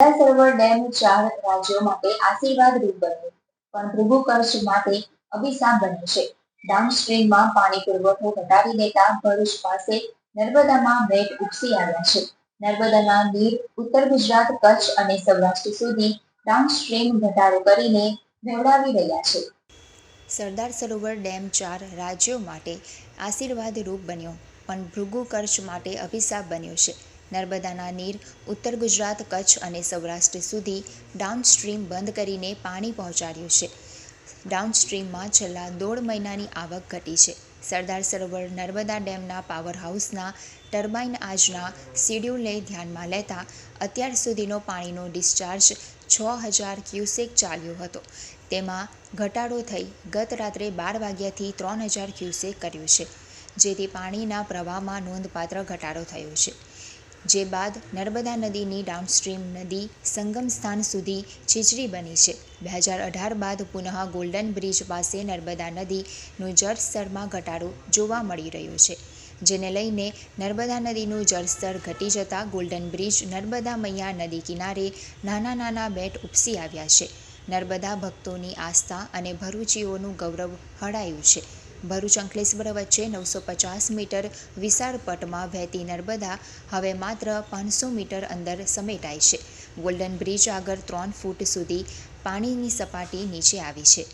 Sardar Sarovar dam ચાર રાજ્યો માટે આશીર્વાદ રૂપ બન્યો. પણ ભૃગુ કચ્છ માટે અભિશાપ બન્યો છે. ડાઉનસ્ટ્રીમમાં પાણી પુરવઠો ઘટાડી દેતા ભરૂચ પાસે નર્મદામાં વેટ ઉપસી આવ્યા છે. નર્મદાના નીર ઉત્તર ગુજરાત, કચ્છ અને સૌરાષ્ટ્ર સુધી ડાઉનસ્ટ્રીમ ઘટાડો કરીને વહેવડાવી રહ્યા છે. સરદાર સરોવર ડેમ ચાર રાજ્યો માટે આશીર્વાદ રૂપ બન્યો, પણ ભૃગુ કચ્છ માટે અભિશાપ બન્યો છે. નર્મદાના નીર, ઉત્તર ગુજરાત કચ્છ અને સૌરાષ્ટ્ર સુધી ડાઉનસ્ટ્રીમ બંધ કરીને પાણી પહોંચાડ્યું છે. ડાઉનસ્ટ્રીમમાં છેલ્લા દોઢ મહિનાની આવક ઘટી છે. સરદાર સરોવર નર્મદા ડેમના પાવર હાઉસના ટર્બાઇન આજના શિડ્યુલને ધ્યાનમાં લેતા અત્યાર સુધીનો પાણીનો ડિસ્ચાર્જ છ હજાર ક્યુસેક ચાલ્યો હતો. તેમાં ઘટાડો થઈ ગત રાત્રે બાર વાગ્યાથી ત્રણ હજાર ક્યુસેક કર્યું છે, જેથી પાણીના પ્રવાહમાં નોંધપાત્ર ઘટાડો થયો છે. જે બાદ નર્મદા નદીની ડાઉનસ્ટ્રીમ નદી સંગમ સ્થાન સુધી છીછરી બની છે. બે હજાર અઢાર બાદ પુનઃ ગોલ્ડન બ્રિજ પાસે નર્મદા નદીનું જળસ્તરમાં ઘટાડો જોવા મળી રહ્યો છે. જેને લઈને નર્મદા નદીનું જળસ્તર ઘટી જતાં ગોલ્ડન બ્રિજ નર્મદા મૈયા નદી કિનારે નાના નાના બેટ ઉપસી આવ્યા છે. નર્મદા ભક્તોની આસ્થા અને ભરૂચીઓનું ગૌરવ હળાયું છે. ભરૂચ અંકલેશ્વર વચ્ચે નવસો પચાસ મીટર વિશાળ પટમાં વહેતી નર્મદા હવે માત્ર પાંચસો મીટર અંદર સમેટાય છે. ગોલ્ડન બ્રિજ આગળ ત્રણ ફૂટ સુધી પાણીની સપાટી નીચે આવી છે.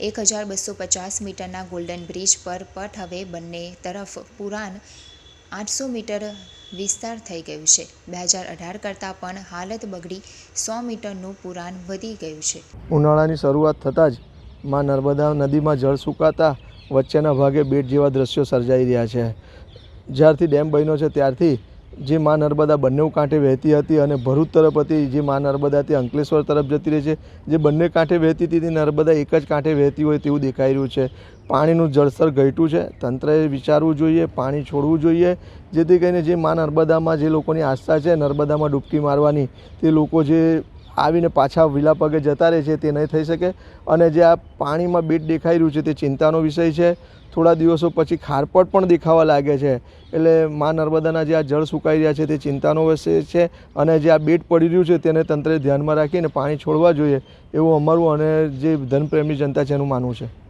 એક હજાર બસો પચાસ મીટરના ગોલ્ડન બ્રિજ પર પટ હવે બંને તરફ પુરાણ આઠસો મીટર વિસ્તાર થઈ ગયું છે. બે હજાર અઢાર કરતાં પણ હાલત બગડી સો મીટરનું પુરાણ વધી ગયું છે. ઉનાળાની શરૂઆત થતાં જ માં નર્મદા નદીમાં જળ સુકાતા વચ્ચેના ભાગે બેટ જેવા દ્રશ્યો સર્જાઈ રહ્યા છે. જ્યારથી ડેમ બન્યો છે, ત્યારથી જે મા નર્મદા બંને કાંઠે વહેતી હતી અને ભરૂચ તરફ હતી, જે મા નર્મદાથી અંકલેશ્વર તરફ જતી રહી છે, જે બંને કાંઠે વહેતી હતી, તે નર્મદા એક જ કાંઠે વહેતી હોય તેવું દેખાઈ રહ્યું છે. પાણીનું જળસ્તર ઘટ્યું છે, તંત્રએ વિચારવું જોઈએ, પાણી છોડવું જોઈએ, જેથી કરીને જે મા નર્મદામાં જે લોકોની આસ્થા છે, નર્મદામાં ડૂબકી મારવાની, તે લોકો જે આવીને પાછા વિલા પગે જતા રહે છે, તે નહીં થઈ શકે. અને જે આ પાણીમાં બેટ દેખાઈ રહ્યું છે, તે ચિંતાનો વિષય છે. થોડા દિવસો પછી ખારપટ પણ દેખાવા લાગે છે. એટલે મા નર્મદાના જે આ જળ સુકાઈ રહ્યા છે, તે ચિંતાનો વિષય છે. અને જે આ બેટ પડી રહ્યું છે, તેને તંત્રે ધ્યાનમાં રાખીને પાણી છોડવા જોઈએ, એવું અમારું અને જે ધનપ્રેમી જનતા છે, એનું માનવું છે.